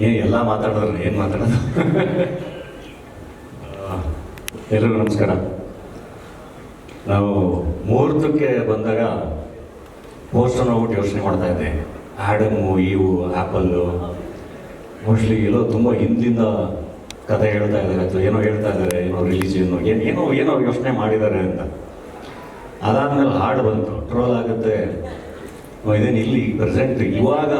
ಏ, ಎಲ್ಲ ಮಾತಾಡೋರು ಏನು ಮಾತಾಡೋದು? ಎಲ್ಲರಿಗೂ ನಮಸ್ಕಾರ. ನಾವು ಮುಹೂರ್ತಕ್ಕೆ ಬಂದಾಗ ಪೋಸ್ಟರ್ ನೋಡ್ಬಿಟ್ಟು ಯೋಚನೆ ಮಾಡ್ತಾ ಇದ್ದೆ. ಆ್ಯಡಮು ಇವು ಆ್ಯಪಲ್ಲು ಮೋಸ್ಟ್ಲಿ ಎಲ್ಲೋ ತುಂಬ ಹಿಂದಿಂದ ಕಥೆ ಹೇಳ್ತಾ ಇದ್ದಾರೆ, ಅಥವಾ ಏನೋ ಹೇಳ್ತಾ ಇದ್ದಾರೆ, ಏನೋ ರಿಲಿಜಿಯನ್ನು ಏನು, ಏನೋ ಏನೋ ಯೋಚನೆ ಮಾಡಿದ್ದಾರೆ ಅಂತ. ಅದಾದಮೇಲೆ ಹಾಡು ಬಂತು. ಟ್ರೋಲ್ ಆಗುತ್ತೆ. ಇದೇನು ಇಲ್ಲಿ ಪ್ರೆಸೆಂಟ್ ಇವಾಗ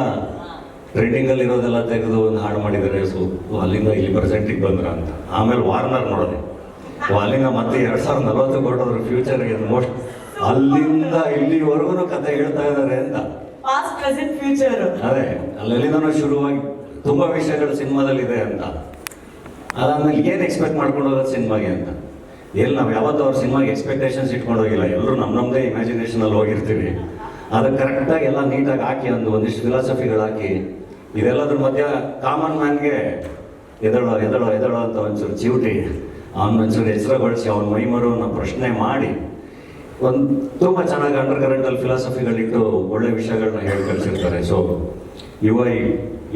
ಟ್ರೆಂಡಿಂಗಲ್ಲಿ ಇರೋದೆಲ್ಲ ತೆಗೆದು ಒಂದು ಹಾಡು ಮಾಡಿದ್ದಾರೆ ಸೊ ಅಲ್ಲಿಂದ ಇಲ್ಲಿ ಪ್ರೆಸೆಂಟಿಗೆ ಬಂದ್ರ ಅಂತ. ಆಮೇಲೆ ವಾರ್ನರ್ ನೋಡಿದೆ. ಅಲ್ಲಿಂದ ಮತ್ತೆ ಎರಡು ಸಾವಿರದ ನಲವತ್ತು ಕೊಟ್ಟೋದ್ರ ಫ್ಯೂಚರ್ಗೆ ಮೋಸ್ಟ್ ಅಲ್ಲಿಂದ ಇಲ್ಲಿವರೆಗೂ ಕತೆ ಹೇಳ್ತಾ ಇದ್ದಾರೆ ಅಂತ. ಫ್ಯೂಚರ್ ಅದೇ ಅಲ್ಲೆಲ್ಲಿಂದ ಶುರುವಾಗಿ ತುಂಬಾ ವಿಷಯಗಳು ಸಿನಿಮಾದಲ್ಲಿದೆ ಅಂತ. ಅದಾದ್ಮೇಲೆ ಏನು ಎಕ್ಸ್ಪೆಕ್ಟ್ ಮಾಡ್ಕೊಂಡು ಹೋಗೋದು ಸಿನಿಮಾಗೆ ಅಂತ. ಎಲ್ಲಿ ನಾವು ಯಾವತ್ತೂ ಅವ್ರ ಸಿನಿಮಾಗೆ ಎಕ್ಸ್ಪೆಕ್ಟೇಷನ್ಸ್ ಇಟ್ಕೊಂಡು ಹೋಗಿಲ್ಲ ಎಲ್ಲರೂ ನಮ್ಮ ನಮ್ಮದೇ ಇಮ್ಯಾಜಿನೇಷನಲ್ಲಿ ಹೋಗಿರ್ತೀವಿ. ಅದಕ್ಕೆ ಕರೆಕ್ಟಾಗಿ ಎಲ್ಲ ನೀಟಾಗಿ ಹಾಕಿ ಒಂದು ಒಂದಿಷ್ಟು ಫಿಲಾಸಫಿಗಳು ಹಾಕಿ ಇದೆಲ್ಲದ್ರ ಮಧ್ಯ ಕಾಮನ್ ಮ್ಯಾನ್ಗೆ ಎದಳೋ ಎದಳೋ ಎದಳೋ ಅಂತ ಒಂಚೂರು ಚಿವುಟಿ ಅವನ ಒಂಚೂರು ಹೆಸರುಗೊಳಿಸಿ ಅವನ ಮೈಮರವನ್ನು ಪ್ರಶ್ನೆ ಮಾಡಿ ಒಂದು ತುಂಬ ಚೆನ್ನಾಗಿ ಅಂಡರ್ ಕರೆಂಟಲ್ಲಿ ಫಿಲಾಸಫಿಗಳಿಟ್ಟು ಒಳ್ಳೆ ವಿಷಯಗಳನ್ನ ಹೇಳಿ ಕಳಿಸಿರ್ತಾರೆ. So you I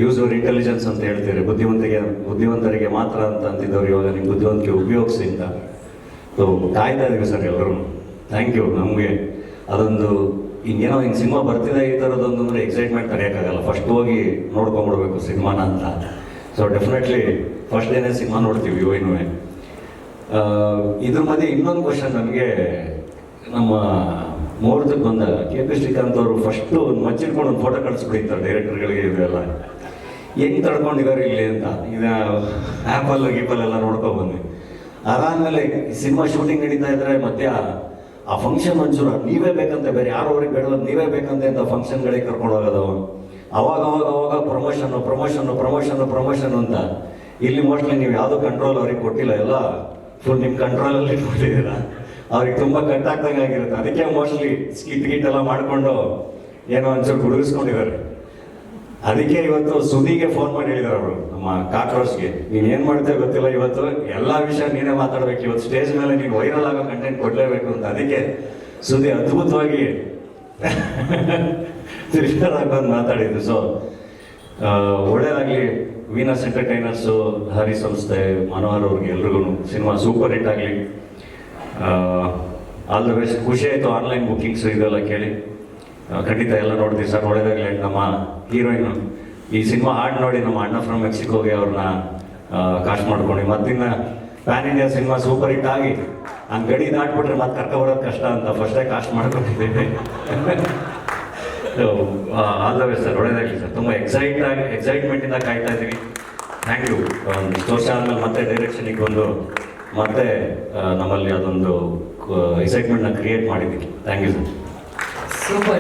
use your intelligence ಅಂತ ಹೇಳ್ತೀರಿ. ಬುದ್ಧಿವಂತಿಗೆ, ಬುದ್ಧಿವಂತರಿಗೆ ಮಾತ್ರ ಅಂತ ಅಂತಿದ್ದವ್ರು ಇವಾಗ ನಿಮ್ಮ ಬುದ್ಧಿವಂತಿಕೆ ಉಪಯೋಗಿಸಿ ಅಂತ. ಸೊ ಕಾಯ್ತಾ ಇದೀವಿ ಸರ್ ಎಲ್ಲರೂ ಥ್ಯಾಂಕ್ ಯು ನಮಗೆ ಅದೊಂದು ಹಿಂಗೇನೋ ಹಿಂಗೆ ಸಿನಿಮಾ ಬರ್ತಿದೆ ಈ ಥರದ್ದು ಅಂದರೆ ಎಕ್ಸೈಟ್ಮೆಂಟ್ ಕರೆಯೋಕ್ಕಾಗಲ್ಲ ಫಸ್ಟ್ ಹೋಗಿ ನೋಡ್ಕೊಂಬಿಡ್ಬೇಕು ಸಿನಿಮಾನ ಅಂತ. ಸೊ ಡೆಫಿನೆಟ್ಲಿ ಫಸ್ಟ್ ಡೇನೇ ಸಿನಿಮಾ ನೋಡ್ತೀವಿ ಐನೂ ಇದ್ರ ಮಧ್ಯೆ ಇನ್ನೊಂದು ಕ್ವಶನ್ ನನಗೆ ನಮ್ಮ ಮುಹೂರ್ತಕ್ಕೆ ಬಂದ ಕೆ ಪಿ ಶ್ರೀಕಾಂತ್ ಅವರು ಫಸ್ಟು ಒಂದು ಮಚ್ಚಿಟ್ಕೊಂಡು ಒಂದು ಫೋಟೋ ಕಳಿಸ್ಬಿಟ್ಟಿರ್ತಾರೆ ಡೈರೆಕ್ಟರ್ಗಳಿಗೆ ಇದೆಲ್ಲ ಹೆಂಗ್ ತಡ್ಕೊಂಡಿದ್ದಾರೆ ಇಲ್ಲಿ ಅಂತ? ಇದು ಆ್ಯಪಲ್ಲು ಗೀಪಲ್ ಎಲ್ಲ ನೋಡ್ಕೊಂಡು ಬಂದ್ವಿ. ಅದಾದ್ಮೇಲೆ ಸಿನಿಮಾ ಶೂಟಿಂಗ್ ನಡೀತಾ ಇದ್ರೆ ಮತ್ತೆ ಆ- ಫಂಕ್ಷನ್ ಒಂಚೂರು ನೀವೇ ಬೇಕಂತೆ, ಬೇರೆ ಯಾರು ಅವ್ರಿಗೆ ಬೇಡ ನೀವೇ ಬೇಕಂತೆ ಅಂತ ಫಂಕ್ಷನ್ಗಳಿಗೆ ಕರ್ಕೊಂಡು ಹೋಗೋದು ಅವಾಗ ಅವಾಗ ಅವಾಗ ಪ್ರಮೋಷನ್ ಪ್ರಮೋಷನ್ ಪ್ರಮೋಷನ್ ಪ್ರಮೋಷನ್ ಅಂತ. ಇಲ್ಲಿ ಮೋಸ್ಟ್ಲಿ ನೀವು ಯಾವುದೋ ಕಂಟ್ರೋಲ್ ಅವ್ರಿಗೆ ಕೊಟ್ಟಿಲ್ಲ, ಎಲ್ಲ ಫುಲ್ ನಿಮ್ಮ ಕಂಟ್ರೋಲಲ್ಲಿ ಇಟ್ಕೊಂಡಿದ್ದೀರಾ ಅವ್ರಿಗೆ ತುಂಬ ಕಟ್ಟಾಗ್ದಂಗೆ ಆಗಿರುತ್ತೆ. ಅದಕ್ಕೆ ಮೋಸ್ಟ್ಲಿ ಸ್ಕಿಟ್ ಗಿಟ್ ಎಲ್ಲ ಮಾಡಿಕೊಂಡು ಏನೋ ಒಂಚೂರು ಗುಡುಗಿಸ್ಕೊಂಡಿದ್ದಾರೆ. ಅದಕ್ಕೆ ಇವತ್ತು ಸುದಿಗೆ ಫೋನ್ ಮಾಡಿ ಹೇಳಿದ್ರು ಅವರು. ನಮ್ಮ ಕಾಕ್ರೋಚ್ಗೆ, ನೀನ್ ಏನ್ ಮಾಡ್ತೇವೆ ಗೊತ್ತಿಲ್ಲ ಇವತ್ತು, ಎಲ್ಲಾ ವಿಷಯ ನೀನೇ ಮಾತಾಡ್ಬೇಕು. ಇವತ್ತು ಸ್ಟೇಜ್ ಮೇಲೆ ನೀನು ವೈರಲ್ ಆಗೋ ಕಂಟೆಂಟ್ ಕೊಡ್ಲೇಬೇಕು ಅಂತ. ಅದಕ್ಕೆ ಸುದಿ ಅದ್ಭುತವಾಗಿ ಥ್ರಿಲ್ಲರ್ ಹಾಕೊಂಡು ಮಾತಾಡಿದ್ರು. ಸೊ ಒಳ್ಳೇದಾಗ್ಲಿ ವೀನಸ್ ಎಂಟರ್ಟೈನರ್ಸು ಹರಿ ಸಂಸ್ಥೆ, ಮನೋಹರ್ ಅವ್ರಿಗೆ ಎಲ್ರಿಗೂ ಸಿನಿಮಾ ಸೂಪರ್ ಹಿಟ್ ಆಗಲಿ. ಆಲ್ ದ ಬೆಸ್ಟ್ ಖುಷಿ ಆಯಿತು ಆನ್ಲೈನ್ ಬುಕ್ಕಿಂಗ್ಸ್ ಇದೆಲ್ಲ ಕೇಳಿ. ಖಂಡಿತ ಎಲ್ಲ ನೋಡ್ತೀವಿ ಸರ್ ಒಳ್ಳೇದಾಗಲಿ ನಮ್ಮ ಹೀರೋಯಿನ್ ಈ ಸಿನಿಮಾ ಹಾಡು ನೋಡಿ ನಮ್ಮ ಅಣ್ಣ ಫ್ರಮ್ ಮೆಕ್ಸಿಕೋಗೆ ಅವ್ರನ್ನ ಕಾಸ್ಟ್ ಮಾಡ್ಕೊಂಡು ಮತ್ತಿನ್ನ pan India cinema super hit ಆಗಿ ಹಂಗೆ ಗಡಿ ದಾಟ್ಬಿಟ್ರೆ ಮತ್ತೆ ಕರ್ಕ ಬರೋದು ಕಷ್ಟ ಅಂತ ಫಸ್ಟೇ ಕಾಸ್ಟ್ ಮಾಡ್ಕೊಂಡಿದ್ದೀವಿ ಆಲ್ ದ ವೇ ಸರ್ ಒಳ್ಳೇದಾಗಲಿ ಸರ್ ತುಂಬ ಎಕ್ಸೈಟ್ ಆಗಿ ಎಕ್ಸೈಟ್ಮೆಂಟಿಂದ ಕಾಯ್ತಾ ಇದ್ದೀವಿ. ಥ್ಯಾಂಕ್ ಯು ಇಷ್ಟು ವರ್ಷ ಆದಮೇಲೆ ಮತ್ತೆ ಡೈರೆಕ್ಷನಿಗೆ ಬಂದು ಮತ್ತೆ ನಮ್ಮಲ್ಲಿ ಅದೊಂದು ಎಕ್ಸೈಟ್ಮೆಂಟ್ನ ಕ್ರಿಯೇಟ್ ಮಾಡಿದ್ದೀವಿ. Thank you sir super